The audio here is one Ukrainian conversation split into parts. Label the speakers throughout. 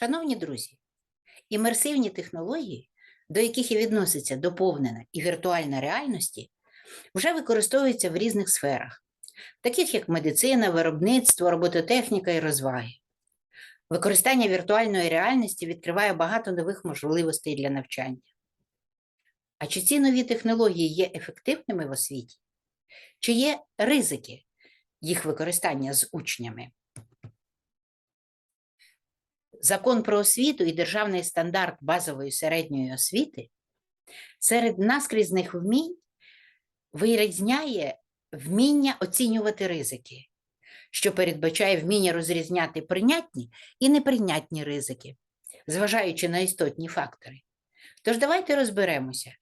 Speaker 1: Шановні друзі, імерсивні технології, до яких і відноситься доповнена і віртуальна реальності, вже використовуються в різних сферах, таких як медицина, виробництво, робототехніка і розваги. Використання віртуальної реальності відкриває багато нових можливостей для навчання. А чи ці нові технології є ефективними в освіті? Чи є ризики їх використання з учнями? Закон про освіту і державний стандарт базової середньої освіти серед наскрізних вмінь вирізняє вміння оцінювати ризики, що передбачає вміння розрізняти прийнятні і неприйнятні ризики, зважаючи на істотні фактори. Тож давайте розберемося,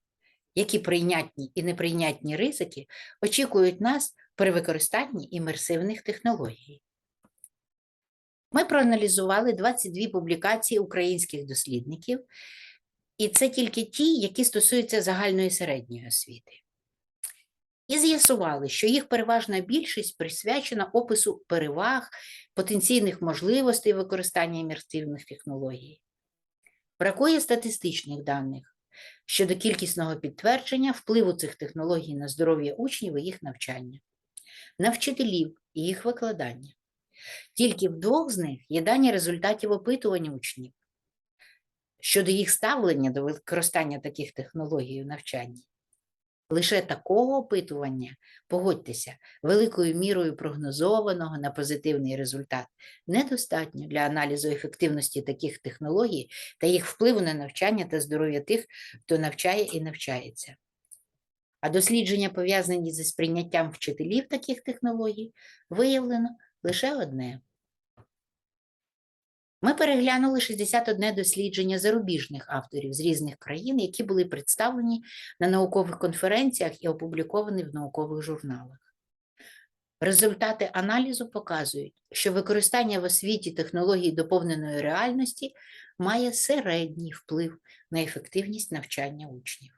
Speaker 1: які прийнятні і неприйнятні ризики очікують нас при використанні імерсивних технологій. Ми проаналізували 22 публікації українських дослідників, і це тільки ті, які стосуються загальної середньої освіти. І з'ясували, що їх переважна більшість присвячена опису переваг, потенційних можливостей використання імерсивних технологій. Бракує статистичних даних щодо кількісного підтвердження впливу цих технологій на здоров'я учнів і їх навчання, на вчителів і їх викладання. Тільки в двох з них є дані результатів опитування учнів щодо їх ставлення до використання таких технологій у навчанні. Лише такого опитування, погодьтеся, великою мірою прогнозованого на позитивний результат недостатньо для аналізу ефективності таких технологій та їх впливу на навчання та здоров'я тих, хто навчає і навчається. А дослідження, пов'язані зі сприйняттям вчителів таких технологій, виявлено лише одне. Ми переглянули 61 дослідження зарубіжних авторів з різних країн, які були представлені на наукових конференціях і опубліковані в наукових журналах. Результати аналізу показують, що використання в освіті технологій доповненої реальності має середній вплив на ефективність навчання учнів.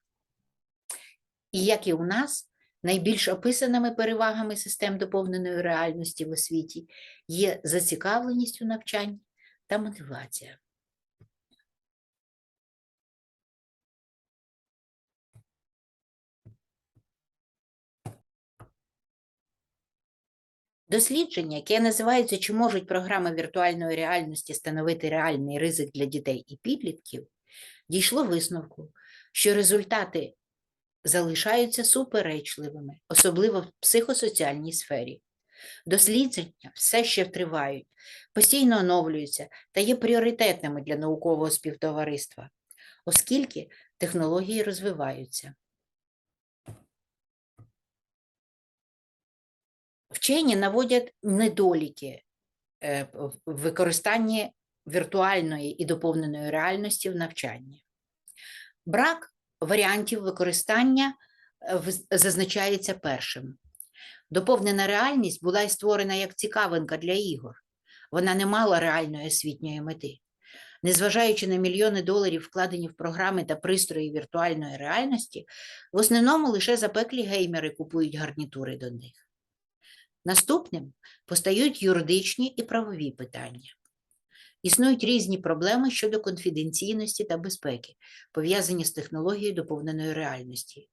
Speaker 1: І як і у нас, найбільш описаними перевагами систем доповненої реальності в освіті є зацікавленість у навчанні та мотивація. Дослідження, яке називається Чи можуть програми віртуальної реальності становити реальний ризик для дітей і підлітків, дійшло висновку, що результати залишаються суперечливими, особливо в психосоціальній сфері. Дослідження все ще тривають, постійно оновлюються та є пріоритетними для наукового співтовариства, оскільки технології розвиваються. Вчені наводять недоліки е, в використанні віртуальної і доповненої реальності в навчанні. Брак варіантів використання е, зазначається першим. Доповнена реальність була й створена як цікавинка для ігор. Вона не мала реальної освітньої мети. Незважаючи на мільйони доларів, вкладені в програми та пристрої віртуальної реальності, в основному лише запеклі геймери купують гарнітури до них. Наступним постають юридичні і правові питання. Існують різні проблеми щодо конфіденційності та безпеки, пов'язані з технологією доповненої реальності.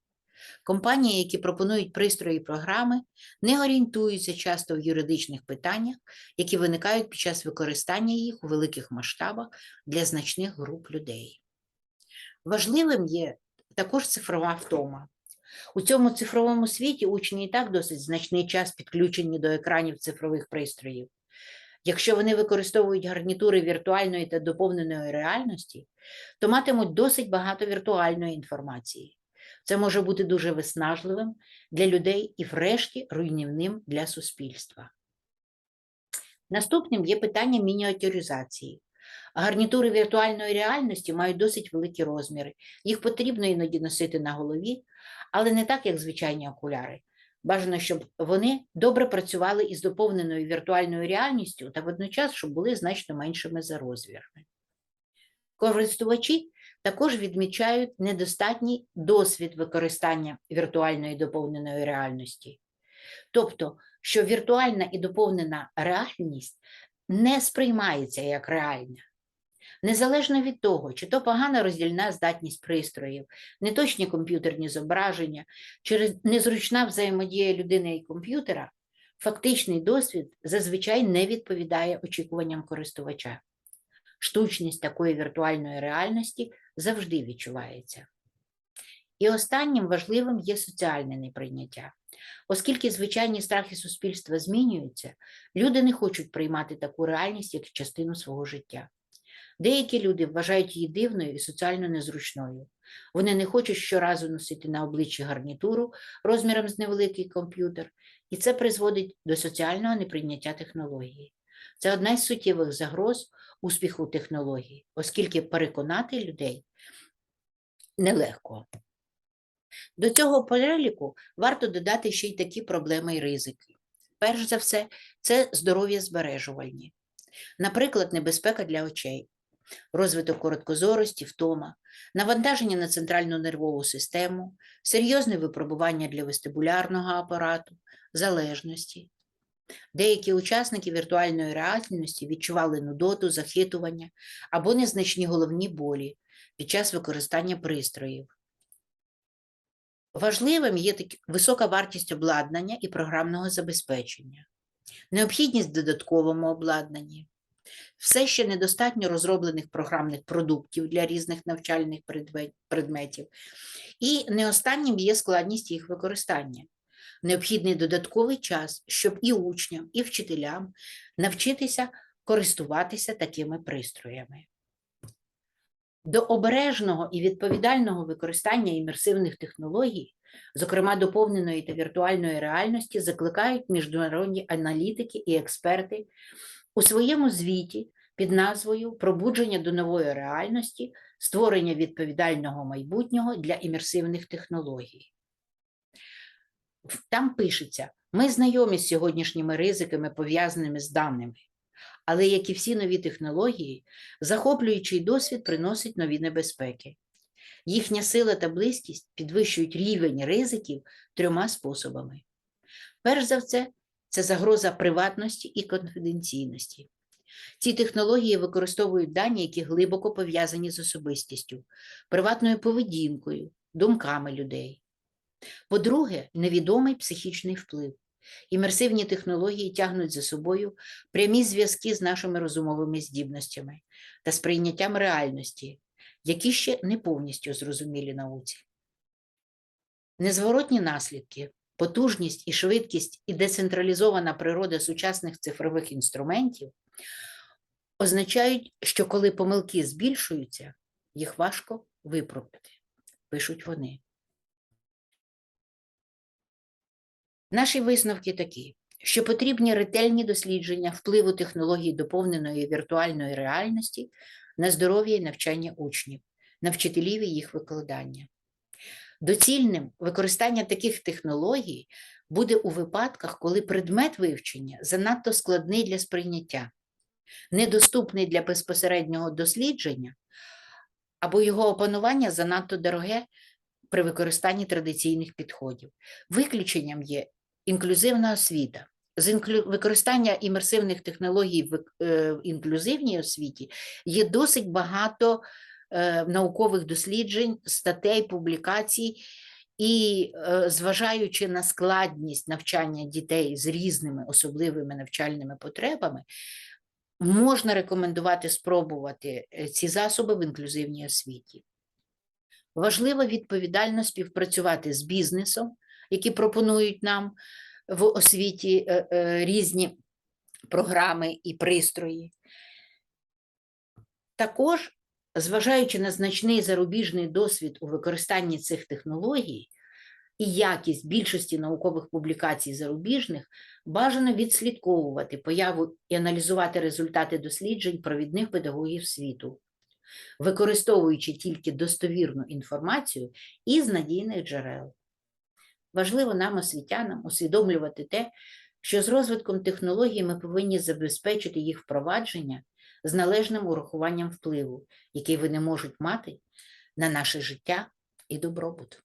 Speaker 1: Компанії, які пропонують пристрої і програми, не орієнтуються часто в юридичних питаннях, які виникають під час використання їх у великих масштабах для значних груп людей. Важливим є також цифрова втома. У цьому цифровому світі учні і так досить значний час підключені до екранів цифрових пристроїв. Якщо вони використовують гарнітури віртуальної та доповненої реальності, то матимуть досить багато віртуальної інформації. Це може бути дуже виснажливим для людей і, врешті, руйнівним для суспільства. Наступним є питання мініатюризації. Гарнітури віртуальної реальності мають досить великі розміри. Їх потрібно іноді носити на голові, але не так, як звичайні окуляри. Бажано, щоб вони добре працювали із доповненою віртуальною реальністю та водночас, щоб були значно меншими за розмірами. Користувачі також відмічають недостатній досвід використання віртуальної доповненої реальності. Тобто, що віртуальна і доповнена реальність не сприймається як реальна. Незалежно від того, чи то погана роздільна здатність пристроїв, неточні комп'ютерні зображення, чи незручна взаємодія людини і комп'ютера, фактичний досвід зазвичай не відповідає очікуванням користувача. Штучність такої віртуальної реальності завжди відчувається. І останнім важливим є соціальне неприйняття. Оскільки звичайні страхи суспільства змінюються, люди не хочуть приймати таку реальність як частину свого життя. Деякі люди вважають її дивною і соціально незручною. Вони не хочуть щоразу носити на обличчі гарнітуру розміром з невеликий комп'ютер, і це призводить до соціального неприйняття технології. Це одна із суттєвих загроз успіху технології, оскільки переконати людей нелегко. До цього переліку варто додати ще й такі проблеми і ризики. Перш за все, це здоров'я збережувальні, наприклад, небезпека для очей, розвиток короткозорості, втома, навантаження на центральну нервову систему, серйозне випробування для вестибулярного апарату, залежності. Деякі учасники віртуальної реальності відчували нудоту, захитування або незначні головні болі під час використання пристроїв. Важливим є таки- висока вартість обладнання і програмного забезпечення, необхідність в додатковому обладнанні, все ще недостатньо розроблених програмних продуктів для різних навчальних предметів, і не останнім є складність їх використання. Необхідний додатковий час, щоб і учням, і вчителям навчитися користуватися такими пристроями. До обережного і відповідального використання імерсивних технологій, зокрема доповненої та віртуальної реальності, закликають міжнародні аналітики і експерти у своєму звіті під назвою Пробудження до нової реальності, створення відповідального майбутнього для імерсивних технологій. Там пишеться: ми знайомі з сьогоднішніми ризиками, пов'язаними з даними. Але, як і всі нові технології, захоплюючий досвід приносить нові небезпеки. Їхня сила та близькість підвищують рівень ризиків трьома способами. Перш за все, це загроза приватності і конфіденційності. Ці технології використовують дані, які глибоко пов'язані з особистістю, приватною поведінкою, думками людей. По-друге, невідомий психічний вплив. Імерсивні технології тягнуть за собою прямі зв'язки з нашими розумовими здібностями та сприйняттям реальності, які ще не повністю зрозумілі науці. Незворотні наслідки, потужність і швидкість і децентралізована природа сучасних цифрових інструментів означають, що коли помилки збільшуються, їх важко виправити, пишуть вони. Наші висновки такі, що потрібні ретельні дослідження впливу технологій доповненої віртуальної реальності на здоров'я і навчання учнів, на вчителів і їх викладання. Доцільним використання таких технологій буде у випадках, коли предмет вивчення занадто складний для сприйняття, недоступний для безпосереднього дослідження, або його опанування занадто дороге при використанні традиційних підходів. Виключенням є інклюзивна освіта. З використання імерсивних технологій в е, інклюзивній освіті є досить багато наукових досліджень, статей, публікацій, і е, зважаючи на складність навчання дітей з різними особливими навчальними потребами, можна рекомендувати спробувати е, ці засоби в інклюзивній освіті. Важливо відповідально співпрацювати з бізнесом, які пропонують нам в освіті е, е, різні програми і пристрої. Також, зважаючи на значний зарубіжний досвід у використанні цих технологій і якість більшості наукових публікацій зарубіжних, бажано відслідковувати появу і аналізувати результати досліджень провідних педагогів світу, використовуючи тільки достовірну інформацію із надійних джерел. Важливо нам, освітянам, усвідомлювати те, що з розвитком технологій ми повинні забезпечити їх впровадження з належним урахуванням впливу, який вони можуть мати на наше життя і добробут.